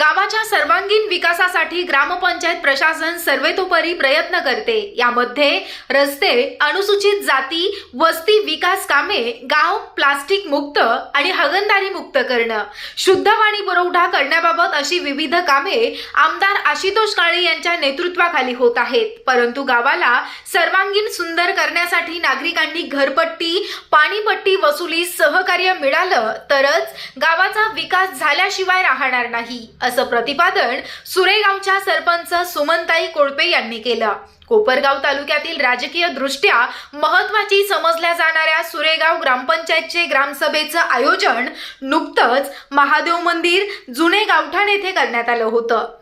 गावाच्या सर्वांगीण विकासासाठी ग्रामपंचायत प्रशासन सर्वेतोपरी प्रयत्न करते. यामध्ये रस्ते अनुसूचित जाती वस्ती विकास कामे गाव प्लास्टिक मुक्त आणि हगणदारी मुक्त करणं. शुद्ध पाणी पुरवठा करण्याबाबत अशी विविध कामे आमदार आशुतोष काळे यांच्या नेतृत्वाखाली होत आहेत. परंतु गावाला सर्वांगीण सुंदर करण्यासाठी नागरिकांनी घरपट्टी पाणीपट्टी वसुलीस सहकार्य मिळालं तरच गावाचा विकास झाल्याशिवाय राहणार नाही. असं प्रतिपादन सुरेगावच्या सरपंच सुमनताई कोळपे यांनी केलं. कोपरगाव तालुक्यातील राजकीय दृष्ट्या महत्वाची समजल्या जाणाऱ्या सुरेगाव ग्रामपंचायतचे ग्रामसभेचं आयोजन नुकतंच महादेव मंदिर जुने गावठाण येथे करण्यात आलं होतं.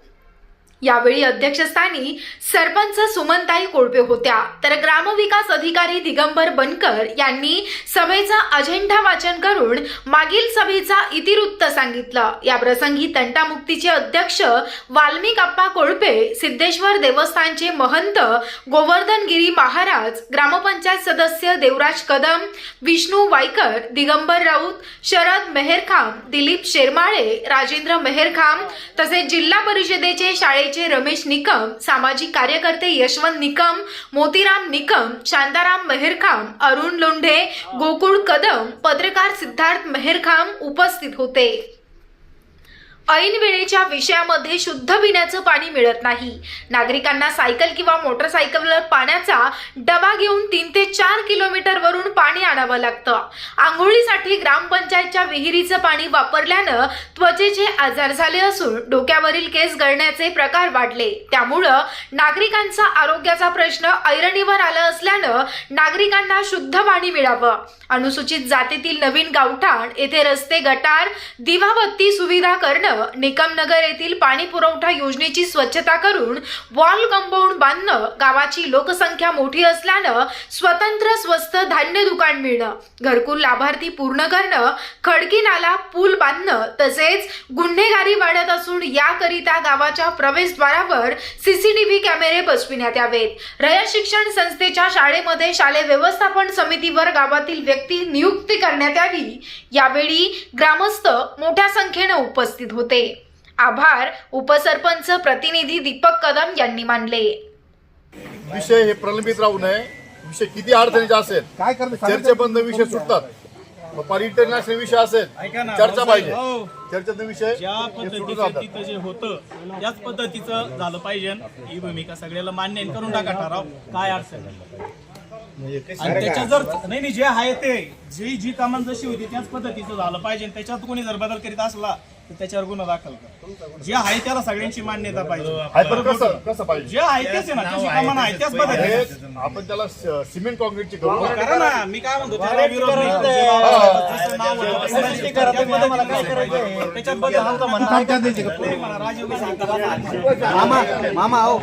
यावेळी अध्यक्षस्थानी सरपंच सुमनताई कोळपे होत्या. तर ग्रामविकास अधिकारी दिगंबर बनकर यांनी सभेचा अजेंडा वाचन करून मागील सभेचा इतिवृत्त सांगितलं. या प्रसंगी तंटामुक्तीचे अध्यक्ष वाल्मिकप्पा कोळपे सिद्धेश्वर देवस्थानचे महंत गोवर्धनगिरी महाराज ग्रामपंचायत सदस्य देवराज कदम विष्णू वायकर दिगंबर राऊत शरद मेहरखाम दिलीप शेरमाळे राजेंद्र मेहरखाम तसेच जिल्हा परिषदेचे शाळेचे रमेश निकम सामाजिक कार्यकर्ते यशवंत निकम मोतीराम निकम शांताराम मेहरखाम अरुण लोंढे गोकुळ कदम पत्रकार सिद्धार्थ मेहरखाम उपस्थित होते. ऐन वेळेच्या विषयामध्ये शुद्ध पिण्याचं पाणी मिळत नाही. नागरिकांना सायकल किंवा मोटरसायकलवर पाण्याचा डबा घेऊन तीन ते चार किलोमीटर आणावं लागतं. आंघोळीसाठी ग्रामपंचायतच्या विहिरीचं पाणी वापरल्यानं त्वचेचे आजार झाले असून डोक्यावरील केस गळण्याचे प्रकार वाढले. त्यामुळं नागरिकांचा आरोग्याचा प्रश्न ऐरणीवर आला असल्यानं नागरिकांना शुद्ध पाणी मिळावं. अनुसूचित जातीतील नवीन गावठाण येथे रस्ते गटार दिवाबत्ती सुविधा करणं निकमनगर येथील पाणी पुरवठा योजनेची स्वच्छता करून वॉल कंपाऊंड बांधणं गावाची लोकसंख्या मोठी असल्यानं स्वतंत्र स्वस्त धान्य दुकान मिळणं. घरकुल लाभार्थी पूर्ण करणं खडकी नाला पूल बांधणं तसेच गुन्हेगारी वाढत असून याकरिता गावाच्या प्रवेशद्वारावर सीसीटीव्ही कॅमेरे बसविण्यात यावेत. रयत शिक्षण संस्थेच्या शाळेमध्ये शालेय व्यवस्थापन समितीवर गावातील व्यक्ती नियुक्ती करण्यात यावी. यावेळी ग्रामस्थ मोठ्या संख्येनं उपस्थित होते. आभार उपसरपंच प्रतिनिधी दीपक कदम यांनी मानले. विषय हे प्रलंबित राहू नये. विषय किती अडचणीचे असेल? काय करतो चर्चेबंद विषय सुटतात. फार इंटरनॅशनल विषय असेल ऐका ना, चर्चा पाहिजे. हो. चर्चेचा विषय ज्या सुटून पद्धतीचं जातात. तिथं जे होतं त्याच पद्धतीचं झालं पाहिजे ही भूमिका सगळ्याला मान्य आहे. करून टाका ठराव. काय अडचण नाही. आणि त्याच्यात जर नाही नाही जे आहे ते जी जी कामं जशी होती त्याच पद्धतीचं झालं पाहिजे. आणि त्याच्यात कोणी जर बदल करीत असला तर त्याच्यावर गुन्हा दाखल कर जे आहे त्याला सगळ्यांची मान्यता पाहिजे आहे पण कसं कसं पाहिजे जे आहे तेच आहे ना आहे त्याच पद्धतीने हे आपण त्याला स- सिमेंट कॉन्क्रीटची करू करा ना मी काय म्हणतो त्याला विरोध नाही. जे नाव- जसं नाव होतं, तसं त्याच पद्धतीने त्याच्यात बदल कोणी म्हणा, राजीव गांधी सांगतात. मामा मामा हो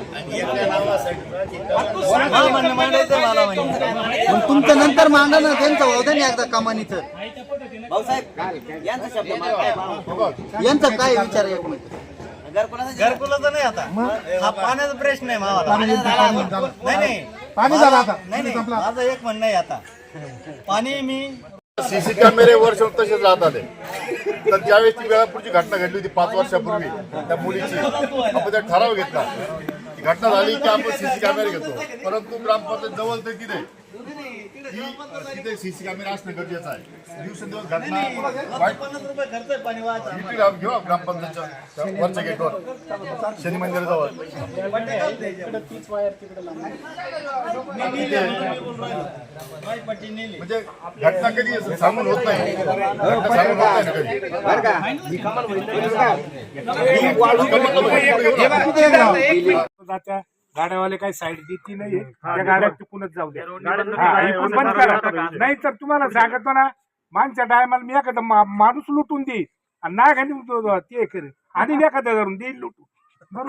मग तुमचं नंतर मांडा ना त्यांचं होतं ना एकदा कमानीचं यांचं काय विचार आहे एक मिनिट घरकुलाचं नाही आता. हा पाण्याचा प्रश्न आहे मावाला. नाही नाही. पाणी झालं आता. नाही नाही. माझं एक म्हणणं आहे आता. पाणी मी सीसी कॅमेरे वर्ष तसेच राहतात ते. तर ज्यावेळेस ती वेळापूरची घटना घडली होती पाच वर्षापूर्वी त्या मुलीची आपण त्या ठराव घेतला. ती घटना झाली की आपण सीसी कॅमेरे घेतो. परंतु ग्रामपंचायत जवळ तर तिथे की तिथे सीसी कॅमेरा असणं गरजेचं आहे. दिवसेंदिवस घटना वाईट पन्नास रुपये खर्च आहे पाणी घेऊ ग्रामपंचायतच्या वरच्या गेटवर. शनी मंदिराजवळ. पट्टी नेली. म्हणजे घटना कधी असं सांगून होत नाही. घटना सांगून होत नाही कधी. जात्या. गाड्यावाले काही साईड देते नाही. त्या गाड्या चुकूनच जाऊ द्या. हा, इकडून बंद करा. नाही तर तुम्हाला सांगतो ना मागच्या टायमाला मी एखादा मा- माणूस लुटून देईल आणि नागाने तो- ते करेल आणि मी एखादा धरून देईल लुटून.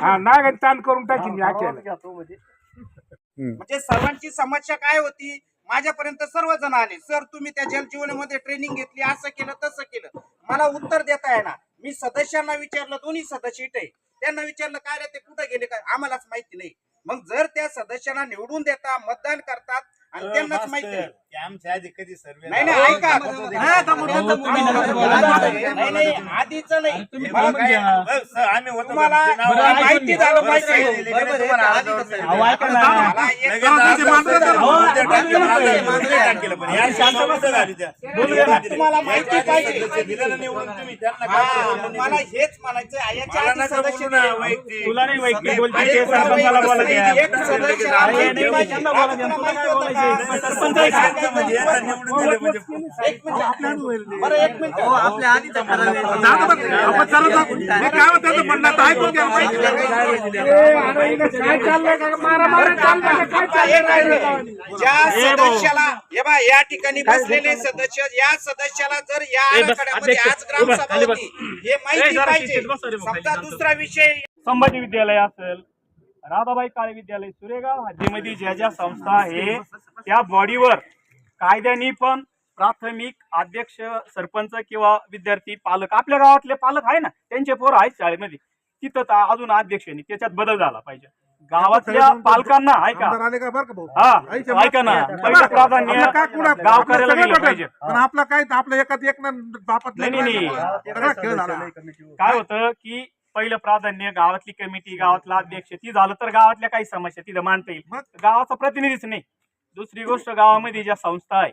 हा नागाने ताण करून टाकीन मी आख्याला. म्हणजे. सर्वांची समस्या काय होती? माझ्यापर्यंत सर्वजण आले. सर तुम्ही त्या जलजीवनामध्ये ट्रेनिंग घेतली असं केलं तसं केलं. मला उत्तर देता येणार. मी सदस्यांना विचारलं दोन्ही सदस्य इथे. आहे. त्यांना विचारलं काय रे ते कुठे गेले? काय? आम्हालाच माहिती नाही. मग जर त्या सदस्यांना निवडून देता मतदान करतात आणि त्यांनाच माहिती आहे. आमच्या आधी कधी सर्वे नाही नाही ऐका. नाही नाही आधीच नाही. मला काय- आम्ही होतो तुम्हाला माहिती झालं पाहिजे अहो, ऐका ना. मला एक तुम्हाला माहिती पाहिजे. हा, मला हेच म्हणायचं आहे. याच्या आधी सदस्य नाही. तुला नाही वैयक्तिक बोलते ते सरपंचाला बोला द्या. एक सदस्य नाही, द्या. एक मिनिट. बरं एक मिनिट. हो आपल्या. ज्या सदस्याला हे बा या ठिकाणी बसलेले सदस्य या सदस्याला जर या आराखड्यामध्ये आज ग्रामसभा होती हे माहिती पाहिजे. समजा. दुसरा विषय संभाजी विद्यालय असेल राधाबाई काळे विद्यालय सुरेगाव हद्दीमध्ये ज्या ज्या संस्था आहे त्या बॉडीवर कायद्याने पण प्राथमिक अध्यक्ष सरपंच किंवा विद्यार्थी पालक आपल्या गावातले पालक आहे ना त्यांचे पोरं आहेत शाळेमध्ये. तिथं तर अजून अध्यक्ष नाही त्याच्यात बदल झाला पाहिजे. गावातल्या पालकांना ऐका. आमदार आले का बरं का भाऊ? हा ऐका ना. पहिलं प्राधान्य गावकऱ्याला दिलं. पाहिजे. पण आपलं काय आपलं एकात एक नाही, काय होतं की पहिलं प्राधान्य गावातली कमिटी गावातला अध्यक्ष ती झालं तर गावातल्या काही समस्या तिथं मांडता येईल. मग? गावाचा प्रतिनिधीच नाही. दुसरी गोष्ट गावामध्ये ज्या संस्था आहे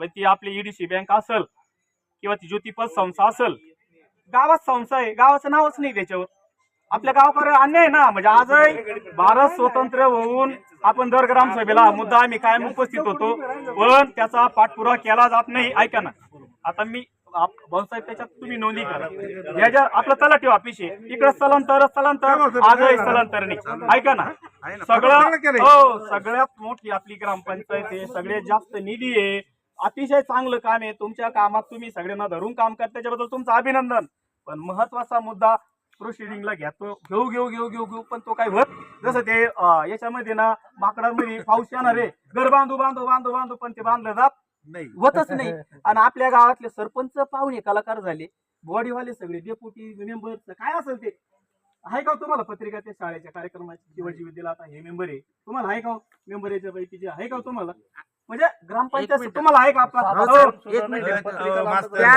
मग ती आपली ईडीसी बँक असेल किंवा ती ज्योतिपद संस्था असेल गावात संस्था आहे गावाचं नावच नाही त्याच्यावर. आपल्या गावकार अन्याय आहे ना म्हणजे आजही भारत स्वतंत्र होऊन आपण दर ग्रामसभेला मुद्दा आम्ही कायम उपस्थित होतो पण त्याचा पाठपुरावा केला जात नाही ऐका ना. आता मी भाऊसाहेब त्याच्यात तुम्ही नोंदी करा. ज्या ज्या आपलं तलाठी ऑफिस आहे इकडे स्थलांतर स्थलांतर आजही स्थलांतर नाही. ऐका ना. सगळं. हो सगळ्यात मोठी आपली ग्रामपंचायत आहे. सगळ्यात जास्त निधी आहे. अतिशय चांगलं काम आहे. तुमच्या कामात तुम्ही सगळ्यांना धरून काम करता. त्याच्याबद्दल तुमचं अभिनंदन. पण महत्त्वाचा मुद्दा प्रोसिडिंगला घेतो घेऊ घेऊ घेऊ घेऊ घेऊ पण तो काय होत जसं ते याच्यामध्ये ना माकडांमध्ये पाऊस येणार आहे. घर बांधू बांधू बांधू बांधू पण ते बांधलं जात होतच नाही. आणि आपल्या गावातले सरपंच पाहुणे कलाकार झाले बॉडीवाले सगळे डेप्युटी मेंबर काय असेल ते? आहे का हो तुम्हाला पत्रिका त्या शाळेच्या कार्यक्रमाची? शिवाजी विद्यालय आता हे मेंबर आहे. तुम्हाला आहे का मेंबर याच्या पैकी जे आहे का हो तुम्हाला? म्हणजे ग्रामपंचायत तुम्हाला आहे का आपला? हो. एक मिनिट. त्या